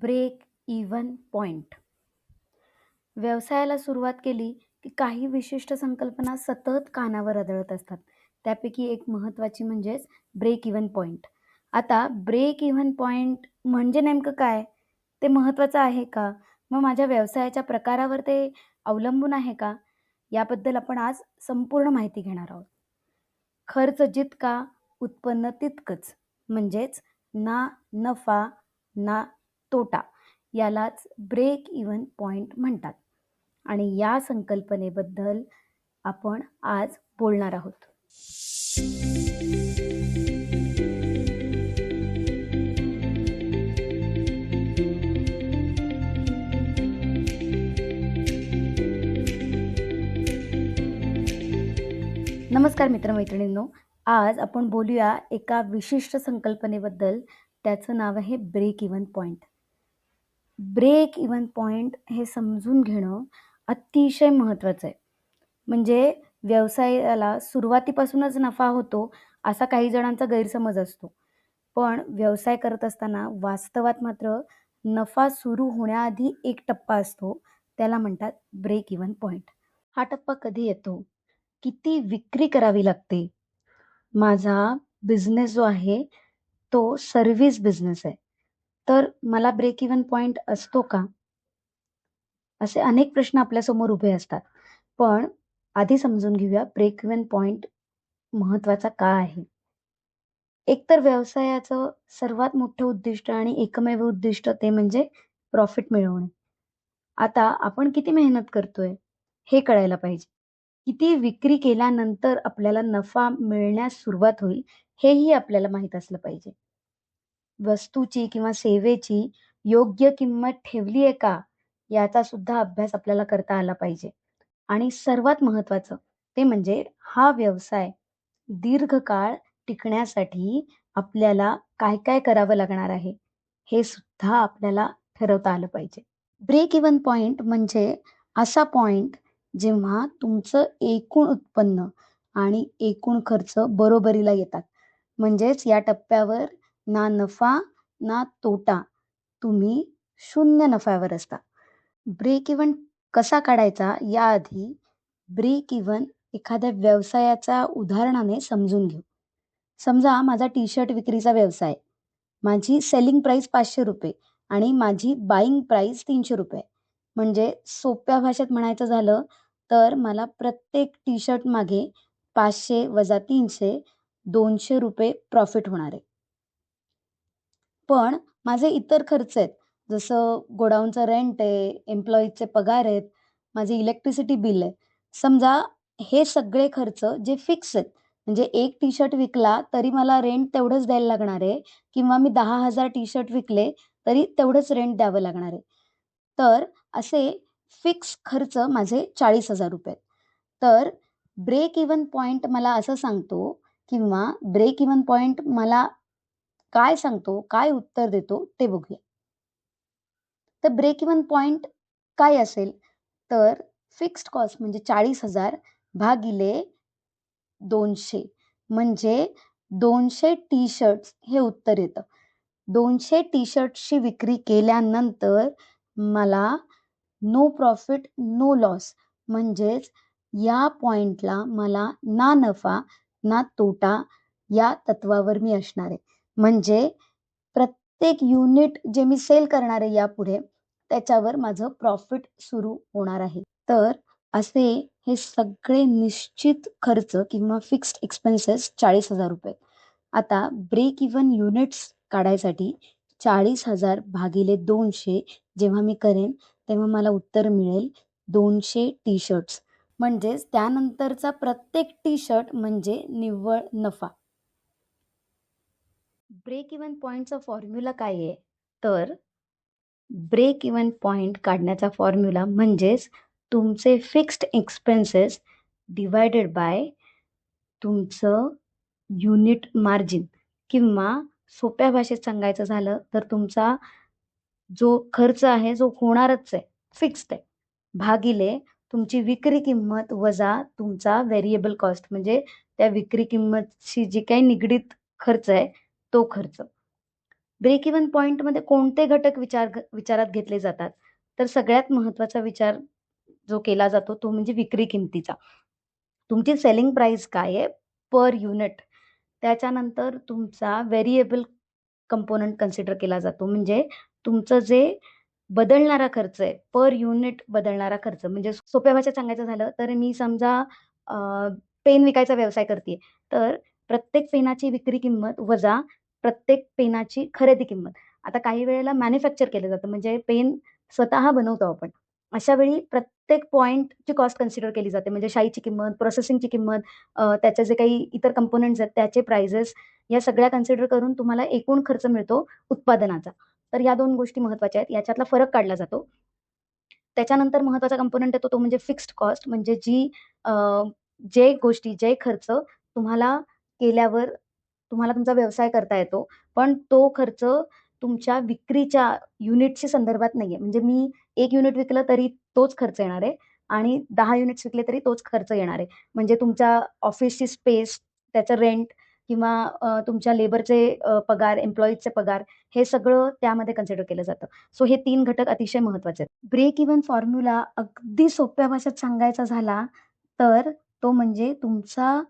Break even point. व्यवसायाला सुरुवात केली की काही विशिष्ट संकल्पना सतत कानावर आदळत असतात. त्यापैकी एक महत्त्वाची म्हणजेच ब्रेक इव्हन पॉइंट. आता ब्रेक इव्हन पॉइंट म्हणजे नेमकं काय? ते महत्त्वाचं आहे का? मग माझ्या व्यवसायाच्या प्रकारावर ते अवलंबून आहे का? याबद्दल आपण आज संपूर्ण माहिती घेणार आहोत. खर्च जितका उत्पन्न तितकंच. म्हणजेच ना नफा ना तोटा यालाच ब्रेक इव्हन पॉईंट म्हणतात. आणि या संकल्पनेबद्दल आपण आज बोलणार आहोत. नमस्कार मित्रमैत्रिणींनो आज आपण बोलूया एका विशिष्ट संकल्पनेबद्दल. त्याचं नाव आहे break even point break even point हे समजून घेणं अतिशय महत्त्वाचं आहे. म्हणजे व्यवसायाला सुरुवातीपासूनच नफा होतो असा काही जणांचा गैरसमज असतो. पण व्यवसाय करत असताना वास्तवात मात्र नफा सुरू होण्याआधी एक टप्पा असतो त्याला म्हणतात ब्रेक इव्हन पॉइंट हा टप्पा कधी येतो? किती विक्री करावी लागते? माझा बिझनेस जो आहे तो सर्व्हिस बिझनेस आहे. तर मला ब्रेक इव्हन पॉइंट असतो का? असे अनेक प्रश्न आपल्यासमोर उभे असतात. पण आधी समजून घेऊया ब्रेक इव्हन पॉइंट महत्त्वाचा का आहे. एकतर व्यवसायाचं सर्वात मोठं उद्दिष्ट आणि एकमेव उद्दिष्ट ते म्हणजे प्रॉफिट मिळवणे. आता आपण किती मेहनत करतोय हे कळायला पाहिजे. किती विक्री केल्यानंतर आपल्याला नफा मिळण्यास सुरुवात होईल हेही आपल्याला माहीत असलं पाहिजे. वस्तूची किंवा सेवेची योग्य किंमत ठेवली आहे का? याचा सुद्धा अभ्यास आपल्याला करता आला पाहिजे. आणि सर्वात महत्वाचं ते म्हणजे हा व्यवसाय दीर्घकाळ टिकण्यासाठी आपल्याला काय काय करावं लागणार आहे हे सुद्धा आपल्याला ठरवता आलं पाहिजे. ब्रेक इव्हन पॉइंट म्हणजे असा पॉइंट जेव्हा तुमचं एकूण उत्पन्न आणि एकूण खर्च बरोबरीला येतात. म्हणजेच या टप्प्यावर ना नफा ना तोटा. तुम्ही शून्य नफ्यावर असता. ब्रेक इव्हन कसा काढायचा याआधी ब्रेक इव्हन एखाद्या व्यवसायाच्या उदाहरणाने समजून घेऊ. समजा माझा टी शर्ट विक्रीचा व्यवसाय. माझी सेलिंग प्राईस पाचशे रुपये आणि माझी बाईंग प्राईस तीनशे रुपये. म्हणजे सोप्या भाषेत म्हणायचं झालं तर मला प्रत्येक टी शर्ट मागे पाचशे वजा तीनशे दोनशे रुपये प्रॉफिट होणार आहे. पण माझे इतर खर्च आहेत. जसं गोडाऊनचं रेंट आहे एम्प्लॉईजचे पगार आहेत माझे इलेक्ट्रिसिटी बिल आहे. समजा हे सगळे खर्च जे फिक्स आहेत म्हणजे एक टी शर्ट विकला तरी मला रेंट तेवढंच द्यायला लागणार आहे किंवा मी दहा हजार टी शर्ट विकले तरी तेवढंच रेंट द्यावं लागणार आहे. तर असे फिक्स खर्च माझे चाळीस हजार रुपये तर ब्रेक इव्हन पॉईंट मला असं सांगतो किंवा ब्रेक इव्हन पॉईंट मला काय सांगतो काय उत्तर देतो ते बघूया. तर ब्रेक इव्हन पॉईंट काय असेल? तर फिक्स्ड कॉस्ट म्हणजे चाळीस हजार भागिले दोनशे. म्हणजे दोनशे टी शर्ट्स हे उत्तर येतं. दोनशे टी शर्ट्सची विक्री केल्यानंतर मला नो प्रॉफिट नो लॉस म्हणजेच या पॉइंटला मला ना नफा ना तोटा या तत्वावर मी असणार आहे. म्हणजे प्रत्येक युनिट जे मी सेल करणार आहे यापुढे त्याच्यावर माझं प्रॉफिट सुरू होणार आहे. तर असे हे सगळे निश्चित खर्च किंवा फिक्स्ड एक्सपेन्सेस चाळीस हजार रुपये. आता ब्रेक इव्हन युनिट्स काढायसाठी चाळीस हजार भागिले दोनशे जेव्हा मी करेन तेव्हा मला उत्तर मिळेल दोनशे टी शर्ट्स म्हणजेच त्यानंतरचा प्रत्येक टी शर्ट म्हणजे निव्वळ नफा. ब्रेक इव्हन पॉईंटचा फॉर्म्युला काय आहे? तर ब्रेक इव्हन पॉईंट काढण्याचा फॉर्म्युला म्हणजेच तुमचे फिक्स्ड एक्सपेन्सेस डिवायडेड बाय तुमचं युनिट मार्जिन किंवा सोप्या भाषेत सांगायचं झालं तर तुमचा जो खर्च आहे जो होणारच आहे फिक्स्ड आहे. भागिले तुमची विक्री किंमत वजा तुमचा व्हेरिएबल कॉस्ट म्हणजे त्या विक्री किंमतशी जी काही निगडीत खर्च आहे तो खर्च ब्रेक इव्हन पॉईंटमध्ये कोणते घटक विचार विचारात घेतले जातात? तर सगळ्यात महत्त्वाचा विचार जो केला जातो तो म्हणजे विक्री किमतीचा. तुमची सेलिंग प्राइस काय आहे पर युनिट. त्याच्यानंतर तुमचा व्हेरिएबल कंपोनंट कन्सिडर केला जातो. म्हणजे तुमचं जे बदलणारा खर्च आहे, पर युनिट बदलणारा खर्च. म्हणजे सोप्या भाषेत सांगायचं झालं तर मी समजा पेन विकायचा व्यवसाय करते तर प्रत्येक पेनाची विक्री किंमत वजा प्रत्येक पेनाची खरेदी किंमत. आता काही वेळेला मॅन्युफॅक्चर केलं जातं म्हणजे पेन स्वतः बनवतो आपण. अशा वेळी प्रत्येक पॉईंटची कॉस्ट कन्सिडर केली जाते. म्हणजे शाईची किंमत, प्रोसेसिंगची किंमत, त्याचे जे काही इतर कंपोनंट्स आहेत त्याचे प्राइजेस या सगळ्या कन्सिडर करून तुम्हाला एकूण खर्च मिळतो उत्पादनाचा. तर या दोन गोष्टी महत्त्वाच्या आहेत. याच्यातला फरक काढला जातो. त्याच्यानंतर महत्त्वाचा कंपोनंट येतो तो म्हणजे फिक्स्ड कॉस्ट म्हणजे जी जे गोष्टी, जे खर्च तुम्हाला केल्यावर तुम्हाला तुमचा व्यवसाय करता येतो. पण तो खर्च तुमच्या विक्रीच्या युनिटशी संदर्भात नाहीये. म्हणजे मी एक युनिट विकलं तरी तोच खर्च येणार आहे आणि दहा युनिट्स विकले तरी तोच खर्च येणार आहे. म्हणजे तुमच्या ऑफिसची स्पेस, त्याचं रेंट किंवा तुमच्या लेबरचे पगार, एम्प्लॉईजचे पगार हे सगळं त्यामध्ये कन्सिडर केलं जातं. सो हे तीन घटक अतिशय महत्त्वाचे आहेत. ब्रेक इव्हन फॉर्म्युला अगदी सोप्या भाषेत सांगायचा झाला तर तो म्हणजे तुमचा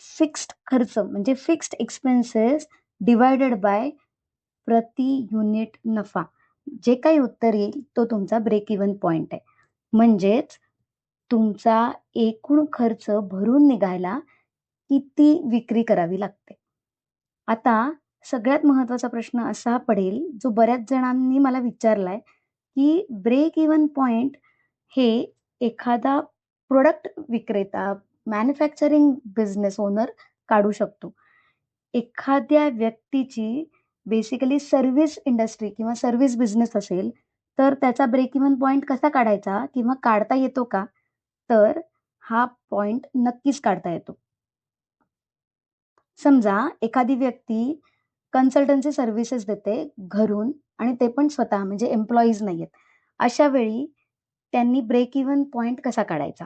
फिक्स्ड खर्च म्हणजे फिक्स्ड एक्सपेन्सेस डिवायडेड बाय प्रति युनिट नफा. जे काही उत्तर येईल तो तुमचा ब्रेक इव्हन पॉइंट आहे. म्हणजेच तुमचा एकूण खर्च भरून निघायला किती विक्री करावी लागते. आता सगळ्यात महत्त्वाचा प्रश्न असा पडेल जो बऱ्याच जणांनी मला विचारलाय, की ब्रेक इव्हन पॉइंट हे एखादा प्रोडक्ट विक्रेता, मॅन्युफॅक्चरिंग बिझनेस ओनर काढू शकतो. एखाद्या व्यक्तीची बेसिकली सर्व्हिस इंडस्ट्री किंवा सर्व्हिस बिझनेस असेल, तर त्याचा ब्रेक इव्हन पॉईंट कसा काढायचा किंवा काढता येतो का? तर हा पॉईंट नक्कीच काढता येतो. समजा एखादी व्यक्ती कन्सल्टन्सी सर्व्हिसेस देते घरून आणि ते पण स्वतः म्हणजे एम्प्लॉईज नाहीयेत. अशा वेळी त्यांनी ब्रेक इव्हन पॉईंट कसा काढायचा?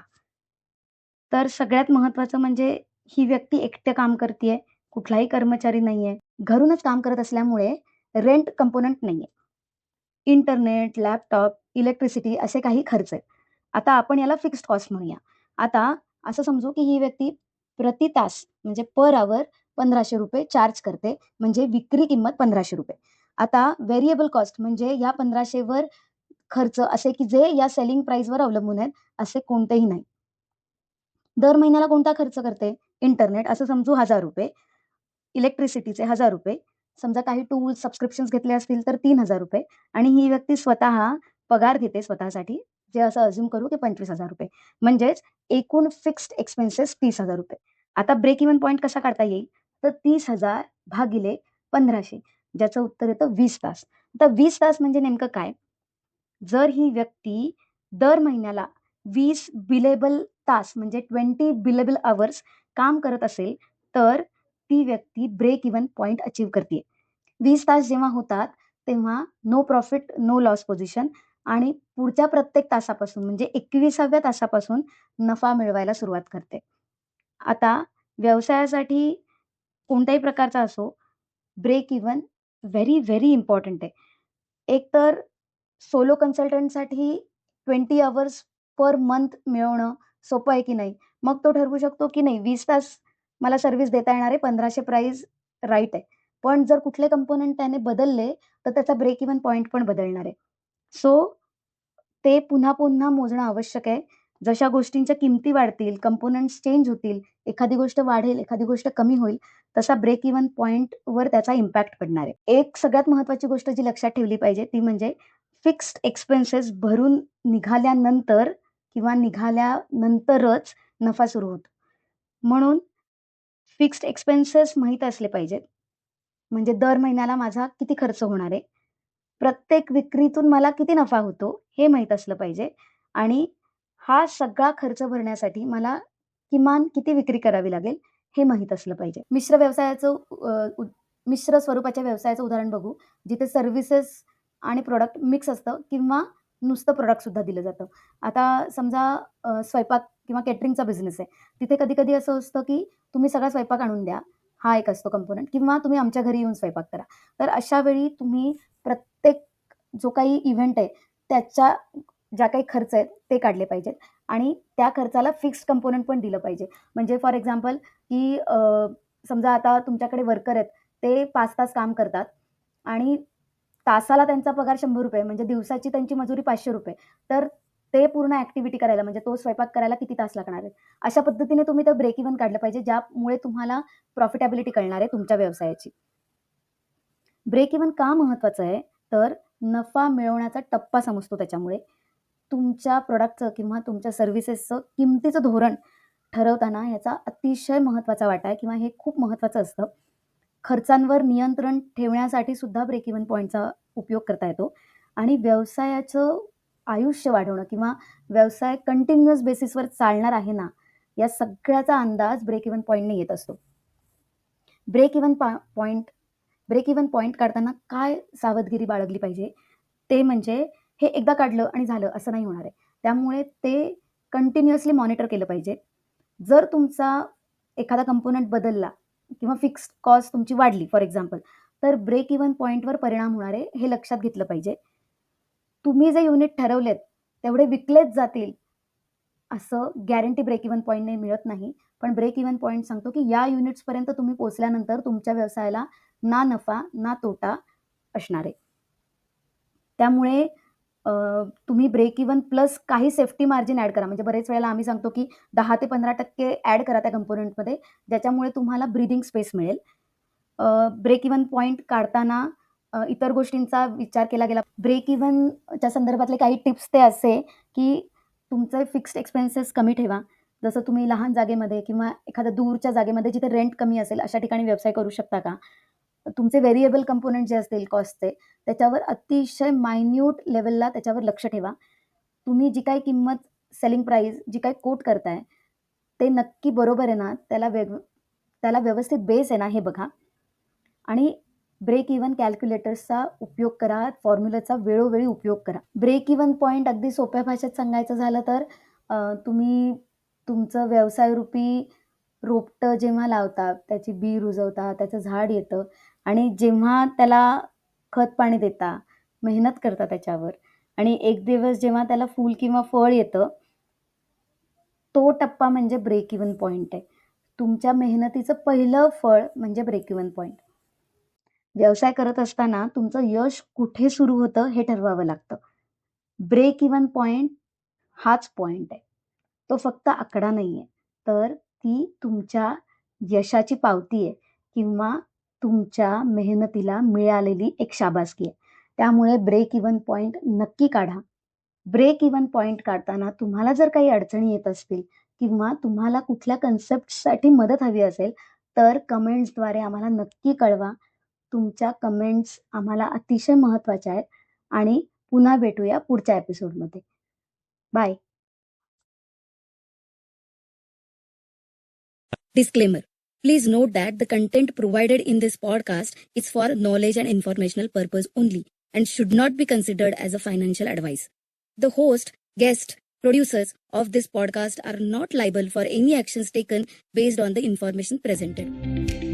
तर सगळ्यात महत्त्वाचं म्हणजे ही व्यक्ती एकटं काम करतीये, कुठलाही कर्मचारी नाहीये. घरूनच काम करत असल्यामुळे रेंट कंपोनंट नाहीये. इंटरनेट, लॅपटॉप, इलेक्ट्रिसिटी असे काही खर्च आहेत. आता आपण याला फिक्स्ड कॉस्ट म्हणूया. आता असं समजू की ही व्यक्ती प्रति तास म्हणजे पर आवर पंधराशे रुपये चार्ज करते. म्हणजे विक्री किंमत ₹1500. आता व्हेरिएबल कॉस्ट म्हणजे या 1500 वर खर्च असे की जे या सेलिंग प्राइसवर अवलंबून आहेत, असे कोणतेही नाही. दर महिन्याला कोणता खर्च करते? इंटरनेट असं समजू ₹1000 इलेक्ट्रिसिटीचे ₹1000 समजा काही टूल्स, सबस्क्रिप्शन्स घेतले असतील तर ₹3000 आणि ही व्यक्ती स्वतः पगार घेते स्वतःसाठी, जे असं अज्युम करू की ₹25000 म्हणजेच एकूण फिक्स्ड एक्सपेन्सेस ₹30000 आता ब्रेक इव्हन पॉईंट कसा काढता येईल? तर तीस हजार भागिले पंधराशे ज्याचं उत्तर येतं वीस तास. आता वीस तास म्हणजे नेमकं काय? जर ही व्यक्ती दर महिन्याला वीस बिलेबल तास म्हणजे 20 बिलेबल अवर्स काम करत असेल, तर ती व्यक्ती ब्रेक इव्हन पॉईंट अचीव्ह करते वीस तास जेव्हा होतात, तेव्हा no profit, no loss position आणि पुढच्या प्रत्येक तासापासून म्हणजे 21व्या तासापासून नफा मिळवायला सुरुवात करते. आता व्यवसायासाठी कोणत्याही प्रकारचा असो, break even very, very important आहे. एकतर सोलो कन्सल्टंटसाठी 20 अवर्स पर मंथ मिळवणं सोपं आहे की नाही? मग तो ठरवू शकतो की नाही वीस तास मला सर्व्हिस देता येणार आहे, पंधराशे प्राईज राईट आहे. पण जर कुठले कंपोनंट त्याने बदलले, तर त्याचा ब्रेक इव्हन पॉइंट पण बदलणार आहे. सो ते पुन्हा-पुन्हा मोजणं आवश्यक आहे. जशा गोष्टींच्या किमती वाढतील, कंपोनंट्स चेंज होतील, एखादी गोष्ट वाढेल, एखादी गोष्ट कमी होईल, तसा ब्रेक इव्हन पॉइंटवर त्याचा इम्पॅक्ट पडणार आहे. एक सगळ्यात महत्त्वाची गोष्ट जी लक्षात ठेवली पाहिजे ती म्हणजे फिक्स्ड एक्सपेन्सेस भरून निघाल्यानंतर किंवा निघाल्यानंतरच नफा सुरू होतो. म्हणून फिक्स्ड एक्सपेन्सेस माहीत असले पाहिजेत. म्हणजे दर महिन्याला माझा किती खर्च होणार आहे? प्रत्येक विक्रीतून मला किती नफा होतो? हे माहीत असलं पाहिजे आणि हा सगळा खर्च भरण्यासाठी मला किमान किती विक्री करावी लागेल, हे माहीत असलं पाहिजे. मिश्र व्यवसायाचं मिश्र स्वरूपाच्या व्यवसायाचं उदाहरण बघू. जिथे सर्व्हिसेस आणि प्रोडक्ट मिक्स असतं किंवा नुसतं प्रोडक्टसुद्धा दिलं जातं. आता समजा स्वयंपाक किंवा केटरिंगचा बिझनेस आहे. तिथे कधी-कधी असं असतं की तुम्ही सगळा स्वयंपाक आणून द्या. हा एक असतो कंपोनंट किंवा तुम्ही आमच्या घरी येऊन स्वयंपाक करा तर अशा वेळी तुम्ही प्रत्येक जो काही इव्हेंट आहे त्याच्या ज्या काही खर्च आहेत ते काढले पाहिजेत आणि त्या खर्चाला फिक्स्ड कंपोनंट पण दिलं पाहिजे म्हणजे फॉर एक्झाम्पल की समजा आता तुमच्याकडे वर्कर आहेत ते पाच तास काम करतात आणि तासाला त्यांचा पगार शंभर रुपये म्हणजे दिवसाची त्यांची मजुरी पाचशे रुपये. तर ते पूर्ण ॲक्टिव्हिटी करायला म्हणजे तो स्वयंपाक करायला किती तास लागणार आहेत अशा पद्धतीने तुम्ही ते ब्रेक इव्हन काढलं पाहिजे ज्यामुळे तुम्हाला प्रॉफिटेबिलिटी कळणार आहे तुमच्या व्यवसायाची. ब्रेक इव्हन का महत्त्वाचं आहे? तर नफा मिळवण्याचा टप्पा समजतो त्याच्यामुळे. तुमच्या प्रोडक्टचं किंवा तुमच्या सर्व्हिसेसचं किमतीचं धोरण ठरवताना याचा अतिशय महत्त्वाचा वाटा आहे किंवा हे खूप महत्त्वाचं असतं. खर्चांवर नियंत्रण ठेवण्यासाठी सुद्धा ब्रेक इव्हन पॉईंटचा उपयोग करता येतो. आणि व्यवसायाचं आयुष्य वाढवणं किंवा व्यवसाय कंटिन्युअस बेसिसवर चालणार आहे ना या सगळ्याचा अंदाज ब्रेक इव्हन पॉईंटने येत असतो. ब्रेक इव्हन पा पॉईंट ब्रेक इव्हन पॉईंट काढताना काय सावधगिरी बाळगली पाहिजे? ते म्हणजे हे एकदा काढलं आणि झालं असं नाही होणार आहे. त्यामुळे ते कंटिन्युअसली मॉनिटर केलं पाहिजे. जर तुमचा एखादा कंपोनंट बदलला किंवा फिक्स्ड कॉस्ट तुमची वाढली फॉर एक्झाम्पल तर ब्रेक इव्हन पॉईंटवर परिणाम होणार आहे हे लक्षात घेतलं पाहिजे. तुम्ही जे युनिट ठरवलेत तेवढे विकलेच जातील असं गॅरंटी ब्रेक इव्हन पॉईंटने मिळत नाही. पण ब्रेक इव्हन पॉईंट सांगतो की या युनिट्सपर्यंत तुम्ही पोचल्यानंतर तुमच्या व्यवसायाला ना नफा ना तोटा असणार. आहे त्यामुळे तुम्ही ब्रेक इव्हन प्लस काही सेफ्टी मार्जिन ॲड करा. म्हणजे बरेच वेळेला आम्ही सांगतो की दहा ते पंधरा टक्के ॲड करा त्या कंपोनंटमध्ये ज्याच्यामुळे तुम्हाला ब्रिदिंग स्पेस मिळेल. ब्रेक इव्हन पॉईंट काढताना इतर गोष्टींचा विचार केला गेला. ब्रेक इव्हनच्या संदर्भातले काही टिप्स ते असे की तुमचे फिक्स्ड एक्सपेन्सेस कमी ठेवा. जसं तुम्ही लहान जागेमध्ये किंवा एखाद्या दूरच्या जागेमध्ये जिथे रेंट कमी असेल अशा ठिकाणी व्यवसाय करू शकता का? तुमचे व्हेरिएबल कंपोनंट जे असतील कॉस्टचे त्याच्यावर अतिशय मायन्यूट लेवलला त्याच्यावर लक्ष ठेवा. तुम्ही जी काही किंमत सेलिंग प्राईज जी काही कोट करताय ते नक्की बरोबर आहे ना त्याला वेग त्याला व्यवस्थित बेस आहे ना हे बघा. आणि ब्रेक इव्हन कॅल्क्युलेटर्सचा उपयोग करा फॉर्म्युलाचा वेळोवेळी उपयोग करा. ब्रेक इव्हन पॉईंट अगदी सोप्या भाषेत सांगायचं झालं तर तुम्ही तुमचं व्यवसायरूपी रोपटं जेव्हा लावता त्याची बी रुजवता त्याचं झाड येतं आणि जेव्हा त्याला खत पाणी देता मेहनत करता त्याच्यावर आणि एक दिवस जेव्हा त्याला फूल किंवा फळ येतं तो टप्पा म्हणजे ब्रेक इव्हन पॉईंट आहे. तुमच्या मेहनतीचं पहिलं फळ म्हणजे ब्रेक इव्हन पॉईंट व्यवसाय करत असताना तुमचं यश कुठे सुरू होतं हे ठरवावं लागतं. ब्रेक इव्हन पॉईंट हाच पॉईंट आहे. तो फक्त आकडा नाही आहे तर ती तुमच्या यशाची पावती आहे किंवा तुमच्या मेहनतीला मिळालेली एक शाबासकी आहे. त्यामुळे ब्रेक इव्हन पॉईंट नक्की काढा. ब्रेक इव्हन पॉईंट काढताना तुम्हाला जर काही अडचणी येत असतील किंवा तुम्हाला कुठल्या कन्सेप्टसाठी मदत हवी असेल तर कमेंट्सद्वारे आम्हाला नक्की कळवा. तुमच्या कमेंट्स आम्हाला अतिशय महत्त्वाच्या आहेत आणि पुन्हा भेटूया पुढच्या एपिसोडमध्ये bye disclaimer Please note that the content provided in this podcast is for knowledge and informational purpose only and should not be considered as a financial advice. The host, guest, producers of this podcast are not liable for any actions taken based on the information presented.